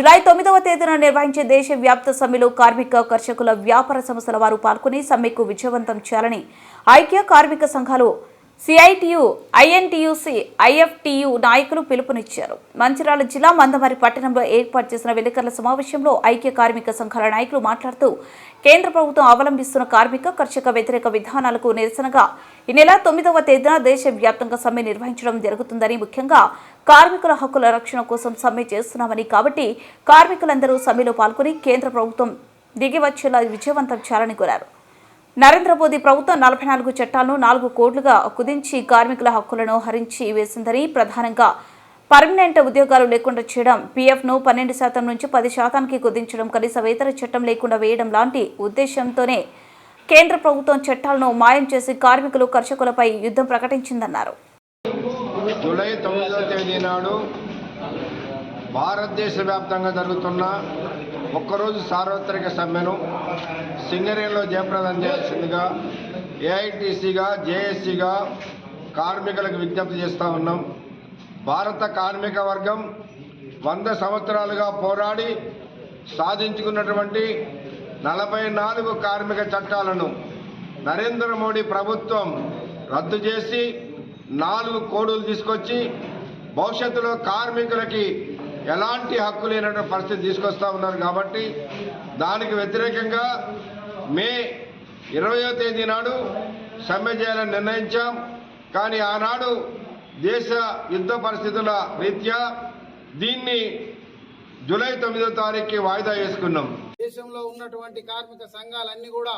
July తొమ్మిదవ తేదీన నిర్వహించే దేశవ్యాప్త సమ్మెలో కార్మిక కర్షకుల వ్యాపార సంస్థల వారు పాల్గొని సమ్మెకు విజయవంతం చేయాలని ఐక్య కార్మిక సంఘాలు సిఐటియు ఐఎన్టీయూసీ ఐఎఫ్టియు నాయకులు పిలుపునిచ్చారు. మంచిరాల జిల్లా మందమరి పట్టణంలో ఏర్పాటు చేసిన విలేకరుల సమావేశంలో ఐక్య కార్మిక సంఘాల నాయకులు మాట్లాడుతూ కేంద్ర ప్రభుత్వం అవలంబిస్తున్న కార్మిక కర్షక వ్యతిరేక విధానాలకు నిరసనగా ఈ నెల తొమ్మిదవ తేదీన దేశవ్యాప్తంగా సమ్మె నిర్వహించడం జరుగుతుందని ముఖ్యంగా కార్మికుల హక్కుల రక్షణ కోసం సమ్మె చేస్తున్నామని కాబట్టి కార్మికులందరూ సమ్మెలో పాల్గొని కేంద్ర ప్రభుత్వం దిగివచ్చేలా విజయవంతం చేయాలని కోరారు. నరేంద్ర మోదీ ప్రభుత్వం నలభై నాలుగు చట్టాలను నాలుగు కోట్లుగా కుదించి కార్మికుల హక్కులను హరించి వేసిందని ప్రధానంగా పర్మనెంట్ ఉద్యోగాలు లేకుండా చేయడం పీఎఫ్ను పన్నెండు శాతం నుంచి పది శాతానికి కుదించడం కనీస వేతన చట్టం లేకుండా వేయడం లాంటి ఉద్దేశంతోనే కేంద్ర ప్రభుత్వం చట్టాలను మాయం చేసి కార్మికులు కర్షకులపై యుద్ధం ప్రకటించిందన్నారు. జూలై తొమ్మిదవ తేదీ నాడు భారతదేశ వ్యాప్తంగా జరుగుతున్న ఒక్కరోజు సార్వత్రిక సమ్మెను సింగరేణిలో జయప్రదం చేయాల్సిందిగా ఏఐటీసీగా జేఏసీగా కార్మికులకు విజ్ఞప్తి చేస్తూ ఉన్నాం. భారత కార్మిక వర్గం వంద సంవత్సరాలుగా పోరాడి సాధించుకున్నటువంటి నలభై నాలుగు కార్మిక చట్టాలను నరేంద్ర మోడీ ప్రభుత్వం రద్దు చేసి నాలుగు కోడులు తీసుకొచ్చి భవిష్యత్తులో కార్మికులకి ఎలాంటి హక్కు లేనటువంటి పరిస్థితి తీసుకొస్తా ఉన్నారు కాబట్టి దానికి వ్యతిరేకంగా మే ఇరవయో తేదీ నాడు సమ్మె చేయాలని నిర్ణయించాం. కానీ ఆనాడు దేశ యుద్ధ పరిస్థితుల రీత్యా దీన్ని జూలై తొమ్మిదో తారీఖుకి వాయిదా వేసుకున్నాం. దేశంలో ఉన్నటువంటి కార్మిక సంఘాలన్నీ కూడా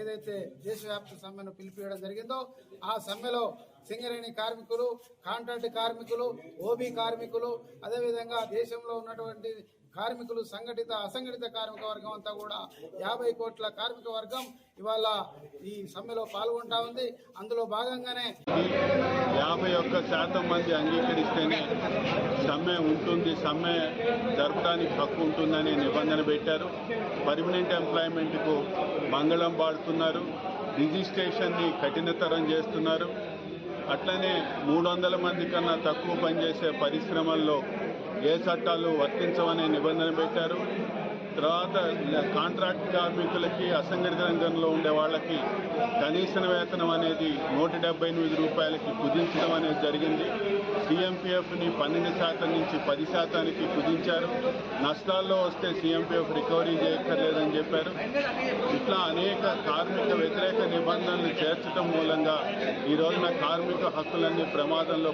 ఏదైతే దేశవ్యాప్త సమ్మెను పిలిపియడం జరిగిందో ఆ సమ్మెలో సింగరేణి కార్మికులు కాంట్రాక్ట్ కార్మికులు ఓబీ కార్మికులు అదేవిధంగా దేశంలో ఉన్నటువంటి కార్మికులు సంఘటిత అసంఘటిత కార్మిక వర్గం అంతా కూడా యాభై కోట్ల కార్మిక వర్గం ఇవాళ ఈ సమ్మెలో పాల్గొంటా ఉంది. అందులో భాగంగానే యాభై ఒక్క శాతం మంది అంగీకరిస్తేనే సమ్మె ఉంటుంది సమ్మె జరపడానికి హక్కు ఉంటుందని నిబంధన పెట్టారు. పర్మనెంట్ ఎంప్లాయ్మెంట్కు మంగళం పాడుతున్నారు రిజిస్ట్రేషన్ని కఠినతరం చేస్తున్నారు. అట్లనే మూడు వందల మంది కన్నా తక్కువ పనిచేసే పరిశ్రమల్లో ఏ చట్టాలు వర్తించవనే నిబంధన పెట్టారు. తర్వాత కాంట్రాక్ట్ కార్మికులకి అసంఘటిత రంగంలో ఉండే వాళ్ళకి కనీస వేతనం అనేది నూట డెబ్బై ఎనిమిది రూపాయలకి కుదించడం అనేది జరిగింది. సీఎంపీఎఫ్ని పన్నెండు శాతం నుంచి పది శాతానికి కుదించారు. నష్టాల్లో వస్తే సీఎంపీఎఫ్ రికవరీ చేయక్కర్లేదని చెప్పారు. ఇట్లా అనేక కార్మిక వ్యతిరేక నిబంధనలు చేర్చడం మూలంగా ఈ రోజున కార్మిక హక్కులన్నీ ప్రమాదంలో